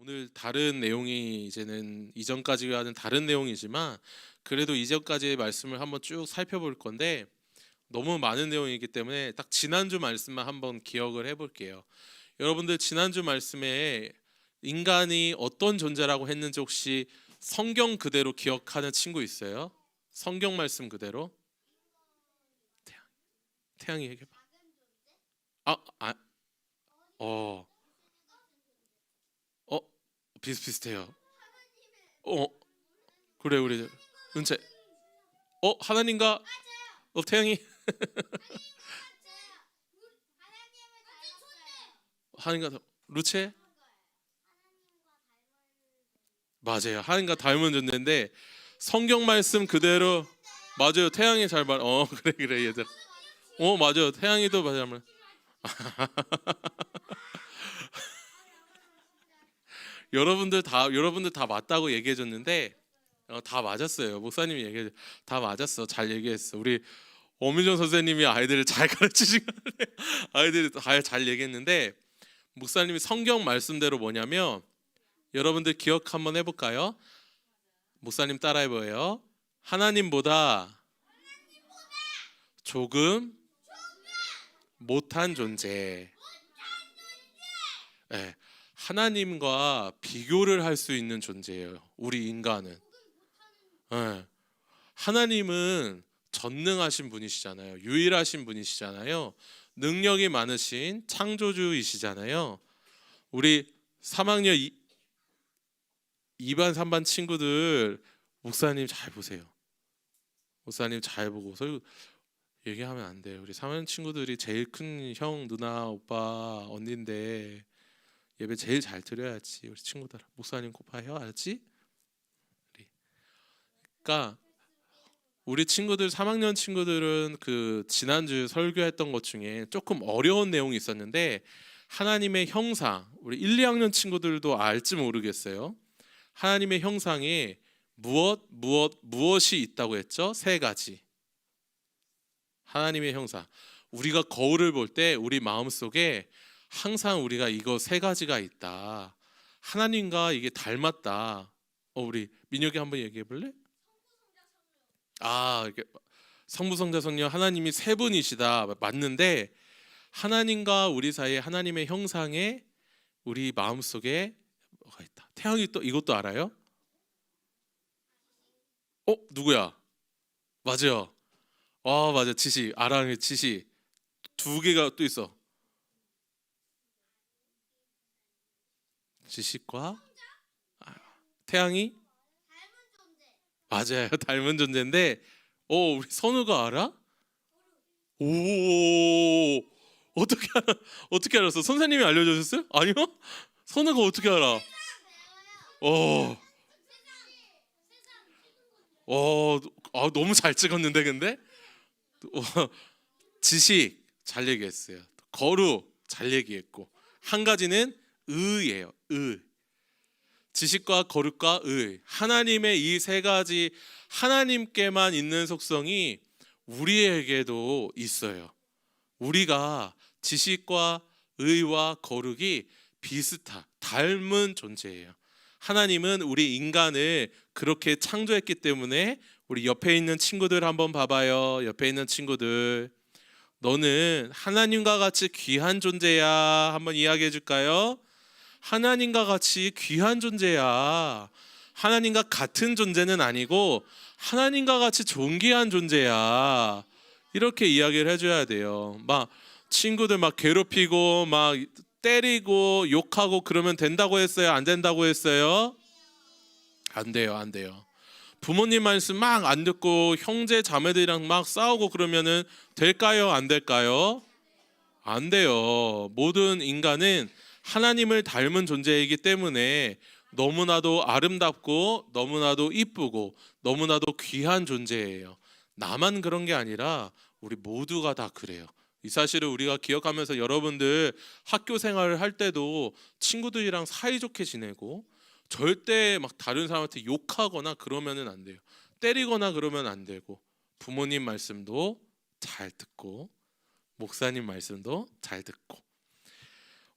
오늘 다른 내용이 이제는 이전까지와는 다른 내용이지만 그래도 이전까지의 말씀을 한번 쭉 살펴볼 건데 너무 많은 내용이기 때문에 딱 지난주 말씀만 한번 기억을 해볼게요. 여러분들 지난주 말씀에 인간이 어떤 존재라고 했는지 혹시 성경 그대로 기억하는 친구 있어요? 성경 말씀 그대로? 태양, 태양이 얘기해봐. 아, 아, 어, 어, 비슷비슷해요. 어, 그래 그래. 은채, 어 하나님과 어 태양이 하나님과 닮- 루체 맞아요. 하나님과 닮은 존재인데 성경 말씀 그대로 맞아요. 태양이 잘 말. 어 그래 그래 얘들. 어 맞아요. 태양이도 맞아요. 말. 여러분들 다 여러분들 다 맞다고 얘기해 줬는데 어, 다 맞았어요. 목사님이 얘기해 다 맞았어. 잘 얘기했어. 우리 어민정 선생님이 아이들을 잘 가르치신 거네. 아이들이 잘, 잘 얘기했는데 목사님이 성경 말씀대로 뭐냐면 여러분들 기억 한번 해볼까요? 목사님 따라해 보예요. 하나님보다 조금 못한 존재. 네, 하나님과 비교를 할 수 있는 존재예요. 우리 인간은. 네, 하나님은 전능하신 분이시잖아요. 유일하신 분이시잖아요. 능력이 많으신 창조주이시잖아요. 우리 3학년 2, 2반 3반 친구들 목사님 잘 보세요. 목사님 잘 보고 서 얘기하면 안 돼요. 우리 3학년 친구들이 제일 큰 형, 누나, 오빠, 언니인데 예배 제일 잘 드려야지. 우리 친구들 목사님? 우리. 그러니까 우리 친구들 3학년 친구들은 그 지난주 설교했던 것 중에 조금 어려운 내용이 있었는데 하나님의 형상 우리 1, 2학년 친구들도 알지 모르겠어요. 하나님의 형상에 무엇 무엇 무엇이 있다고 했죠? 세 가지. 하나님의 형상. 우리가 거울을 볼 때 우리 마음속에 항상 우리가 이거 세 가지가 있다. 하나님과 이게 닮았다. 어 우리 민혁이 한번 얘기해 볼래? 아, 이게 성부 성자 성령 하나님이 세 분이시다 맞는데 하나님과 우리 사이에 하나님의 형상에 우리 마음 속에 뭐가 있다. 태양이 또 이것도 알아요? 어 누구야? 맞아요. 아 맞아 지시 아랑의 지시 두 개가 또 있어. 지식과 아, 태양이 맞아요. 닮은 존재인데, 어 우리 선우가 알아? 오 어떻게 알아? 어떻게 알았어? 선생님이 알려주셨어요? 아니요? 선우가 어떻게 알아? 어, 어, 아, 너무 잘 찍었는데 근데 어, 지식 잘 얘기했어요. 거룩 잘 얘기했고 한 가지는 의예요. 의. 지식과 거룩과 의 하나님의 이 세 가지 하나님께만 있는 속성이 우리에게도 있어요. 우리가 지식과 의와 거룩이 비슷한 닮은 존재예요. 하나님은 우리 인간을 그렇게 창조했기 때문에 우리 옆에 있는 친구들 한번 봐봐요. 옆에 있는 친구들 너는 하나님과 같이 귀한 존재야. 한번 이야기해 줄까요? 하나님과 같이 귀한 존재야. 하나님과 같은 존재는 아니고 하나님과 같이 존귀한 존재야. 이렇게 이야기를 해줘야 돼요. 막 친구들 막 괴롭히고 막 때리고 욕하고 그러면 된다고 했어요? 안 된다고 했어요? 안 돼요, 안 돼요. 부모님 말씀 막 안 듣고 형제 자매들이랑 막 싸우고 그러면은 될까요? 안 될까요? 안 돼요. 모든 인간은 하나님을 닮은 존재이기 때문에 너무나도 아름답고 너무나도 이쁘고 너무나도 귀한 존재예요. 나만 그런 게 아니라 우리 모두가 다 그래요. 이 사실을 우리가 기억하면서 여러분들 학교 생활을 할 때도 친구들이랑 사이좋게 지내고 절대 막 다른 사람한테 욕하거나 그러면은 안 돼요. 때리거나 그러면 안 되고 부모님 말씀도 잘 듣고 목사님 말씀도 잘 듣고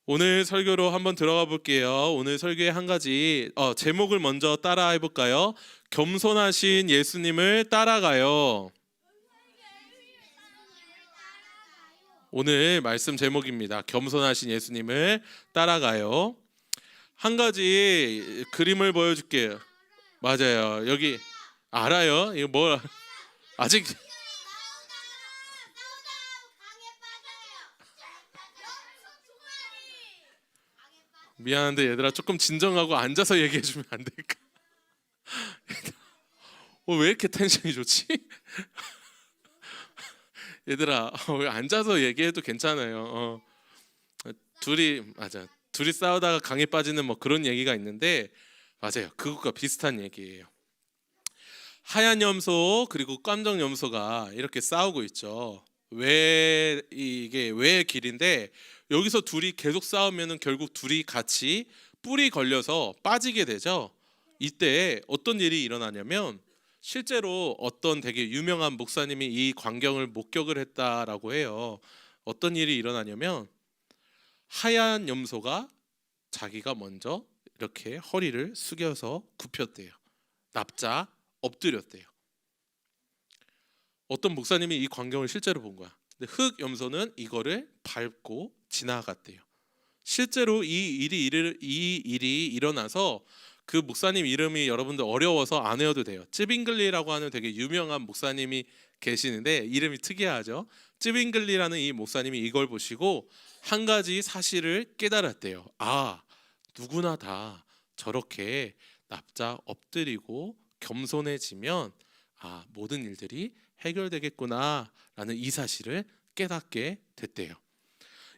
오늘 설교로 한번 들어가 볼게요. 오늘 설교의 한 가지 어, 제목을 먼저 따라 해볼까요? 겸손하신 예수님을 따라가요. 오늘 말씀 제목입니다. 겸손하신 예수님을 따라가요. 한 가지 그림을 보여줄게요. 맞아요. 여기 알아요. 이거 뭐 아직 미안한데 얘들아 조금 진정하고 앉아서 얘기해 주면 안 될까? 어, 왜 이렇게 텐션이 좋지? 얘들아 어, 왜 앉아서 얘기해도 괜찮아요. 어. 둘이 맞아 둘이 싸우다가 강에 빠지는 뭐 그런 얘기가 있는데 맞아요 그것과 비슷한 얘기예요. 하얀 염소 그리고 깜정 염소가 이렇게 싸우고 있죠. 왜 이게 왜 길인데 여기서 둘이 계속 싸우면은 결국 둘이 같이 뿔이 걸려서 빠지게 되죠. 이때 어떤 일이 일어나냐면 실제로 어떤 되게 유명한 목사님이 이 광경을 목격을 했다라고 해요. 어떤 일이 일어나냐면 하얀 염소가 자기가 먼저 이렇게 허리를 숙여서 굽혔대요. 납작 엎드렸대요. 어떤 목사님이 이 광경을 실제로 본 거야. 근데 흑 염소는 이거를 밟고 지나갔대요. 실제로 이 일이 이 일이 일어나서 그 목사님 이름이 여러분들 어려워서 안 외워도 돼요. 찌빙글리라고 하는 되게 유명한 목사님이 계시는데 이름이 특이하죠. 찌빙글리라는 이 목사님이 이걸 보시고 한 가지 사실을 깨달았대요. 아, 누구나 다 저렇게 납작 엎드리고 겸손해지면 아, 모든 일들이 해결되겠구나라는 이 사실을 깨닫게 됐대요.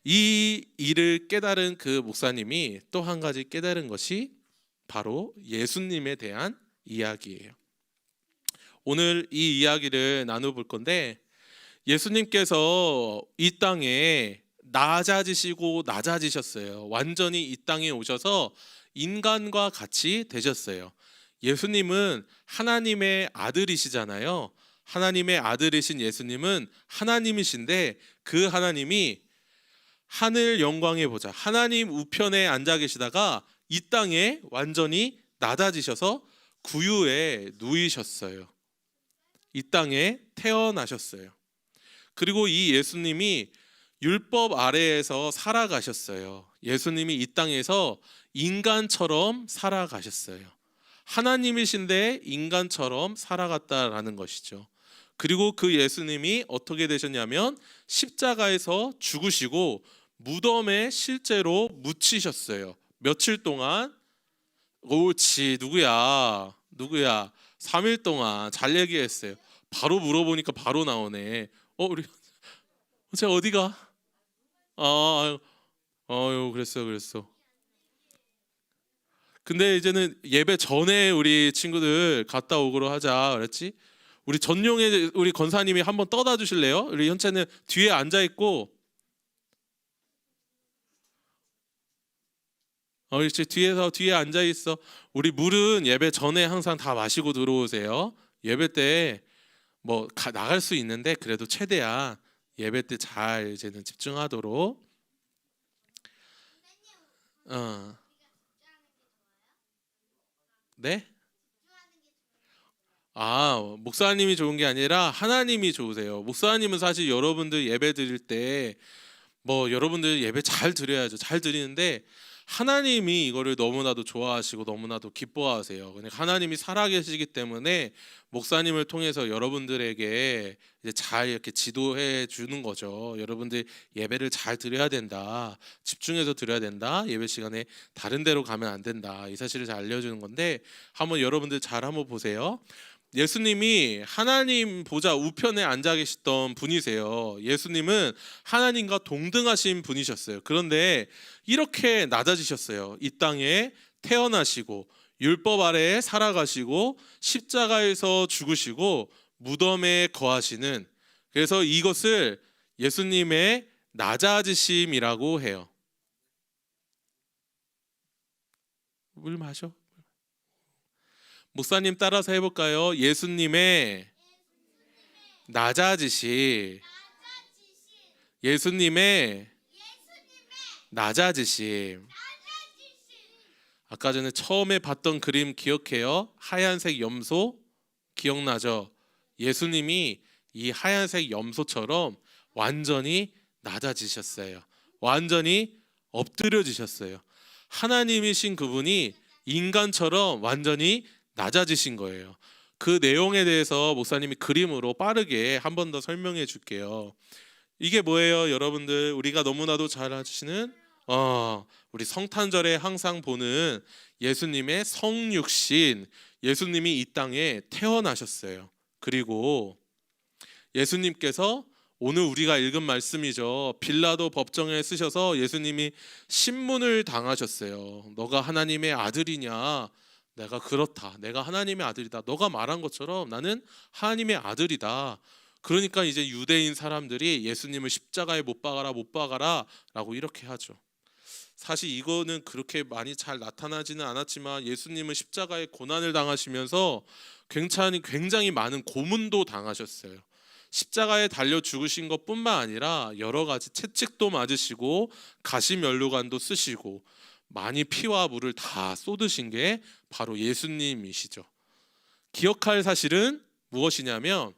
이 일을 깨달은 그 목사님이 또 한 가지 깨달은 것이 바로 예수님에 대한 이야기예요. 오늘 이 이야기를 나눠볼 건데 예수님께서 이 땅에 낮아지시고 낮아지셨어요. 완전히 이 땅에 오셔서 인간과 같이 되셨어요. 예수님은 하나님의 아들이시잖아요. 하나님의 아들이신 예수님은 하나님이신데 그 하나님이 하늘 영광에 보자 하나님 우편에 앉아 계시다가 이 땅에 완전히 낮아지셔서 구유에 누이셨어요. 이 땅에 태어나셨어요. 그리고 이 예수님이 율법 아래에서 살아가셨어요. 예수님이 이 땅에서 인간처럼 살아가셨어요. 하나님이신데 인간처럼 살아갔다라는 것이죠. 그리고 그 예수님이 어떻게 되셨냐면 십자가에서 죽으시고 무덤에 실제로 묻히셨어요. 며칠 동안 옳지 누구야 누구야 3일 동안 잘 얘기했어요. 바로 물어보니까 바로 나오네. 어 우리 제 어디가? 아 아유 그랬어 그랬어. 근데 이제는 예배 전에 우리 친구들 갔다 오기로 하자 그랬지? 우리 전용의 우리 권사님이 한번 떠다 주실래요? 우리 현채는 뒤에 앉아 있고 어, 이제 뒤에서 뒤에 앉아 있어. 우리 물은 예배 전에 항상 다 마시고 들어오세요. 예배 때 뭐 나갈 수 있는데 그래도 최대한 예배 때 잘 이제는 집중하도록. 어. 네? 아, 목사님이 좋은 게 아니라 하나님이 좋으세요. 목사님은 사실 여러분들 예배 드릴 때 뭐 여러분들 예배 잘 드려야죠. 잘 드리는데 하나님이 이거를 너무나도 좋아하시고 너무나도 기뻐하세요. 그러니까 하나님이 살아계시기 때문에 목사님을 통해서 여러분들에게 이제 잘 이렇게 지도해 주는 거죠. 여러분들 예배를 잘 드려야 된다. 집중해서 드려야 된다. 예배 시간에 다른 데로 가면 안 된다. 이 사실을 잘 알려주는 건데 한번 여러분들 잘 한번 보세요. 예수님이 하나님 보좌 우편에 앉아 계시던 분이세요. 예수님은 하나님과 동등하신 분이셨어요. 그런데 이렇게 낮아지셨어요. 이 땅에 태어나시고 율법 아래에 살아가시고 십자가에서 죽으시고 무덤에 거하시는 그래서 이것을 예수님의 낮아지심이라고 해요. 물 마셔. 목사님 따라서 해볼까요? 예수님의 낮아지시. 예수님의 낮아지심. 아까 전에 처음에 봤던 그림 기억해요? 하얀색 염소 기억나죠? 예수님이 이 하얀색 염소처럼 완전히 낮아지셨어요. 완전히 엎드려지셨어요. 하나님이신 그분이 인간처럼 완전히 낮아지신 거예요. 그 내용에 대해서 목사님이 그림으로 빠르게 한 번 더 설명해 줄게요. 이게 뭐예요, 여러분들? 우리가 너무나도 잘 아시는 어, 우리 성탄절에 항상 보는 예수님의 성육신, 예수님이 이 땅에 태어나셨어요. 그리고 예수님께서 오늘 우리가 읽은 말씀이죠. 빌라도 법정에 쓰셔서 예수님이 신문을 당하셨어요. 너가 하나님의 아들이냐? 내가 그렇다. 내가 하나님의 아들이다. 너가 말한 것처럼 나는 하나님의 아들이다. 그러니까 이제 유대인 사람들이 예수님을 십자가에 못 박아라 못 박아라라고 이렇게 하죠. 사실 이거는 그렇게 많이 잘 나타나지는 않았지만 예수님은 십자가에 고난을 당하시면서 굉장히 굉장히 많은 고문도 당하셨어요. 십자가에 달려 죽으신 것뿐만 아니라 여러 가지 채찍도 맞으시고 가시면류관도 쓰시고 많이 피와 물을 다 쏟으신 게 바로 예수님이시죠. 기억할 사실은 무엇이냐면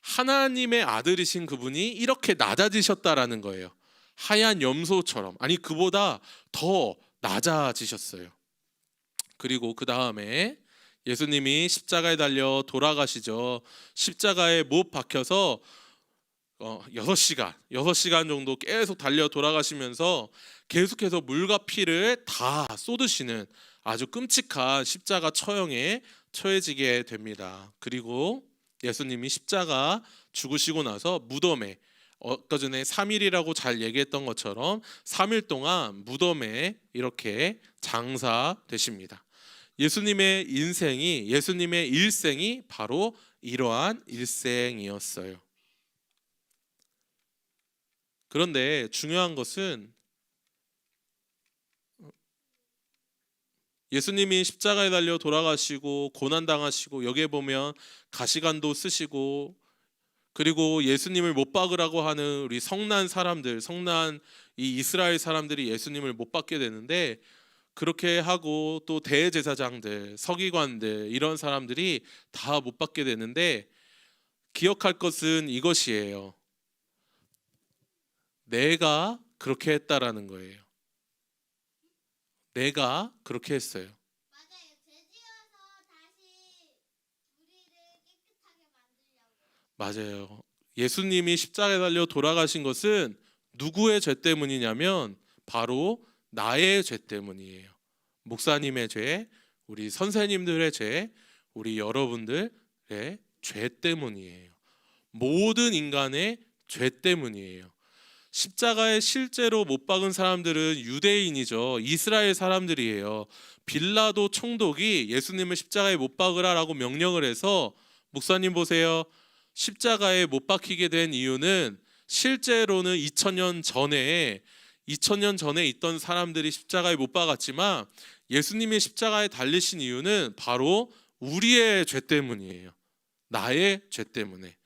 하나님의 아들이신 그분이 이렇게 낮아지셨다라는 거예요. 하얀 염소처럼 아니 그보다 더 낮아지셨어요. 그리고 그 다음에 예수님이 십자가에 달려 돌아가시죠. 십자가에 못 박혀서 어, 6시간, 6시간 정도 계속 달려 돌아가시면서 계속해서 물과 피를 다 쏟으시는 아주 끔찍한 십자가 처형에 처해지게 됩니다. 그리고 예수님이 십자가 죽으시고 나서 무덤에 아까 전에 3일이라고 잘 얘기했던 것처럼 3일 동안 무덤에 이렇게 장사되십니다. 예수님의 인생이 예수님의 일생이 바로 이러한 일생이었어요. 그런데 중요한 것은 예수님이 십자가에 달려 돌아가시고 고난 당하시고 여기에 보면 가시관도 쓰시고 그리고 예수님을 못 박으라고 하는 우리 성난 사람들, 성난 이 이스라엘 사람들이 예수님을 못 박게 되는데 그렇게 하고 또 대제사장들, 서기관들 이런 사람들이 다 못 받게 되는데 기억할 것은 이것이에요. 내가 그렇게 했다라는 거예요. 내가 그렇게 했어요. 맞아요. 되지어서 다시 우리를 깨끗하게 만들려고. 맞아요. 예수님이 십자가에 달려 돌아가신 것은 누구의 죄 때문이냐면 바로 나의 죄 때문이에요. 목사님의 죄, 우리 선생님들의 죄, 우리 여러분들의 죄 때문이에요. 모든 인간의 죄 때문이에요. 십자가에 실제로 못 박은 사람들은 유대인이죠. 이스라엘 사람들이에요. 빌라도 총독이 예수님을 십자가에 못 박으라라고 명령을 해서 목사님 보세요. 십자가에 못 박히게 된 이유는 실제로는 2000년 전에 2000년 전에 있던 사람들이 십자가에 못 박았지만 예수님이 십자가에 달리신 이유는 바로 우리의 죄 때문이에요. 나의 죄 때문에.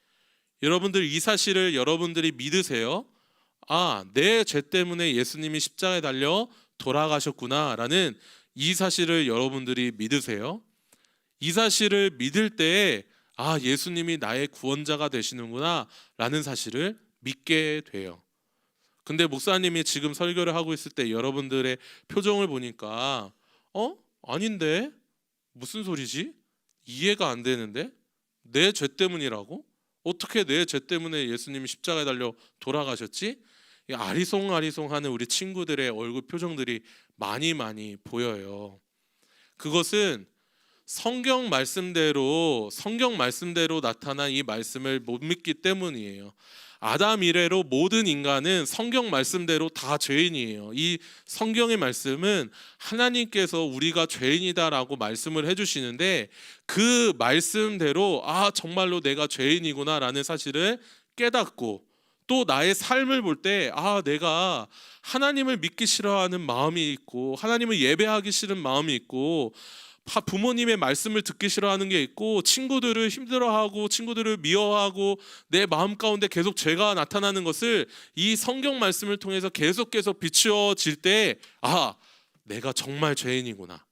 여러분들 이 사실을 여러분들이 믿으세요? 아, 내 죄 때문에 예수님이 십자가에 달려 돌아가셨구나라는 이 사실을 여러분들이 믿으세요? 이 사실을 믿을 때에 아, 예수님이 나의 구원자가 되시는구나라는 사실을 믿게 돼요. 근데 목사님이 지금 설교를 하고 있을 때 여러분들의 표정을 보니까 어? 아닌데? 무슨 소리지? 이해가 안 되는데? 내 죄 때문이라고? 어떻게 내 죄 때문에 예수님이 십자가에 달려 돌아가셨지? 이 아리송아리송하는 우리 친구들의 얼굴 표정들이 많이 많이 보여요. 그것은 성경 말씀대로 성경 말씀대로 나타난 이 말씀을 못 믿기 때문이에요. 아담 이래로 모든 인간은 성경 말씀대로 다 죄인이에요. 이 성경의 말씀은 하나님께서 우리가 죄인이다라고 말씀을 해주시는데 그 말씀대로 아 정말로 내가 죄인이구나라는 사실을 깨닫고 또 나의 삶을 볼 때 아 내가 하나님을 믿기 싫어하는 마음이 있고 하나님을 예배하기 싫은 마음이 있고 다 부모님의 말씀을 듣기 싫어하는 게 있고 친구들을 힘들어하고 친구들을 미워하고 내 마음 가운데 계속 죄가 나타나는 것을 이 성경 말씀을 통해서 계속 계속 비추어질 때 아, 내가 정말 죄인이구나.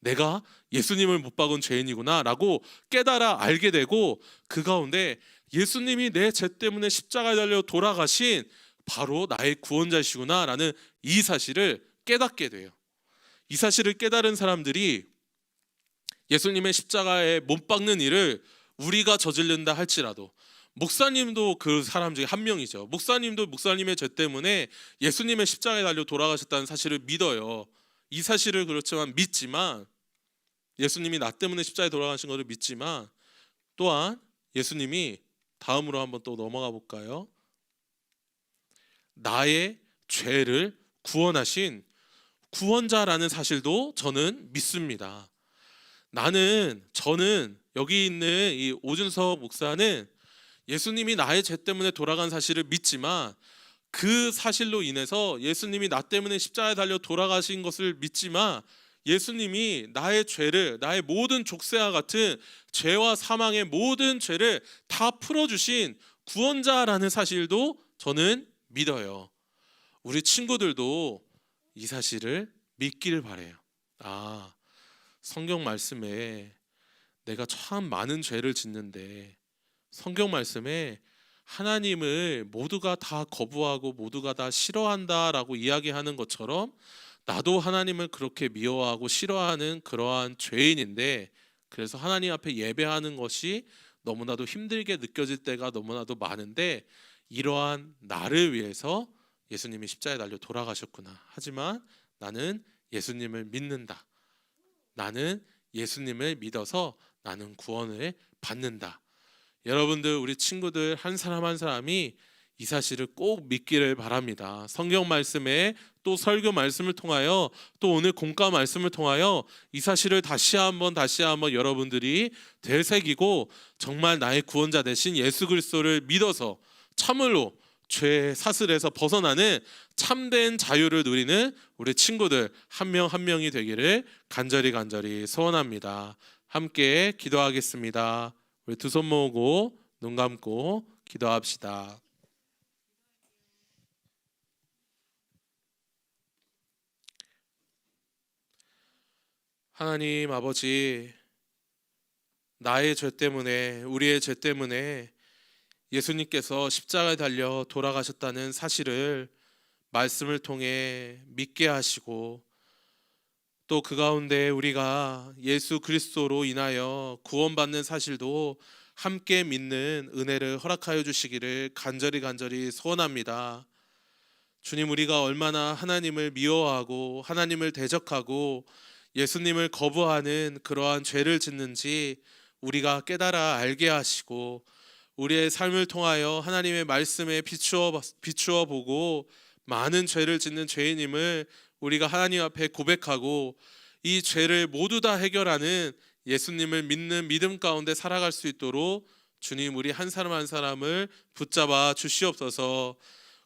내가 예수님을 못 박은 죄인이구나라고 깨달아 알게 되고 그 가운데 예수님이 내 죄 때문에 십자가에 달려 돌아가신 바로 나의 구원자시구나라는 이 사실을 깨닫게 돼요. 이 사실을 깨달은 사람들이 예수님의 십자가에 못 박는 일을 우리가 저지른다 할지라도 목사님도 그 사람 중에 한 명이죠. 목사님도 목사님의 죄 때문에 예수님의 십자가에 달려 돌아가셨다는 사실을 믿어요. 이 사실을 그렇지만 믿지만 예수님이 나 때문에 십자가에 돌아가신 것을 믿지만 또한 예수님이 다음으로 한번 또 넘어가 볼까요? 나의 죄를 구원하신 구원자라는 사실도 저는 믿습니다. 나는 저는 여기 있는 이 오준석 목사는 예수님이 나의 죄 때문에 돌아간 사실을 믿지만 그 사실로 인해서 예수님이 나 때문에 십자가에 달려 돌아가신 것을 믿지만 예수님이 나의 죄를 나의 모든 족쇄와 같은 죄와 사망의 모든 죄를 다 풀어주신 구원자라는 사실도 저는 믿어요. 우리 친구들도 이 사실을 믿기를 바래요. 아, 성경 말씀에 내가 참 많은 죄를 짓는데 성경 말씀에 하나님을 모두가 다 거부하고 모두가 다 싫어한다라고 이야기하는 것처럼 나도 하나님을 그렇게 미워하고 싫어하는 그러한 죄인인데 그래서 하나님 앞에 예배하는 것이 너무나도 힘들게 느껴질 때가 너무나도 많은데 이러한 나를 위해서 예수님이 십자가에 달려 돌아가셨구나. 하지만 나는 예수님을 믿는다. 나는 예수님을 믿어서 나는 구원을 받는다. 여러분들 우리 친구들 한 사람 한 사람이 이 사실을 꼭 믿기를 바랍니다. 성경 말씀에 또 설교 말씀을 통하여 또 오늘 공과 말씀을 통하여 이 사실을 다시 한번 다시 한번 여러분들이 되새기고 정말 나의 구원자 되신 예수 그리스도를 믿어서 참으로 죄 사슬에서 벗어나는 참된 자유를 누리는 우리 친구들 한 명 한 명이 되기를 간절히 간절히 소원합니다. 함께 기도하겠습니다. 우리 두 손 모으고 눈 감고 기도합시다. 하나님 아버지 나의 죄 때문에 우리의 죄 때문에 예수님께서 십자가에 달려 돌아가셨다는 사실을 말씀을 통해 믿게 하시고 또 그 가운데 우리가 예수 그리스도로 인하여 구원받는 사실도 함께 믿는 은혜를 허락하여 주시기를 간절히 간절히 소원합니다. 주님 우리가 얼마나 하나님을 미워하고 하나님을 대적하고 예수님을 거부하는 그러한 죄를 짓는지 우리가 깨달아 알게 하시고 우리의 삶을 통하여 하나님의 말씀에 비추어 비추어 보고 많은 죄를 짓는 죄인임을 우리가 하나님 앞에 고백하고 이 죄를 모두 다 해결하는 예수님을 믿는 믿음 가운데 살아갈 수 있도록 주님 우리 한 사람 한 사람을 붙잡아 주시옵소서.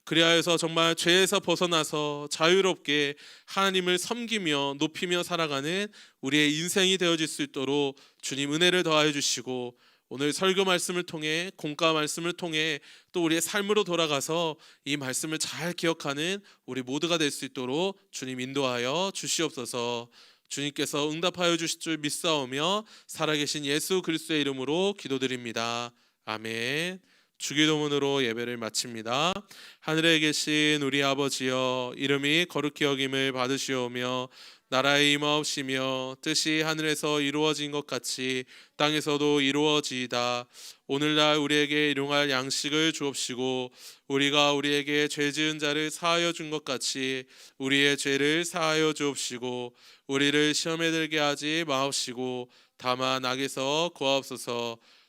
그리하여서 정말 죄에서 벗어나서 자유롭게 하나님을 섬기며 높이며 살아가는 우리의 인생이 되어질 수 있도록 주님 은혜를 더하여 주시고 오늘 설교 말씀을 통해 공과 말씀을 통해 또 우리의 삶으로 돌아가서 이 말씀을 잘 기억하는 우리 모두가 될 수 있도록 주님 인도하여 주시옵소서. 주님께서 응답하여 주실 줄 믿사오며 살아계신 예수 그리스도의 이름으로 기도드립니다. 아멘. 주기도문으로 예배를 마칩니다. 하늘에 계신 우리 아버지여 이름이 거룩히 여김을 받으시오며 나라의 임하옵시며 뜻이 하늘에서 이루어진 것 같이 땅에서도 이루어지이다. 오늘날 우리에게 일용할 양식을 주옵시고 우리가 우리에게 죄 지은 자를 사하여 준 것 같이 우리의 죄를 사하여 주옵시고 우리를 시험에 들게 하지 마옵시고 다만 악에서 구하옵소서.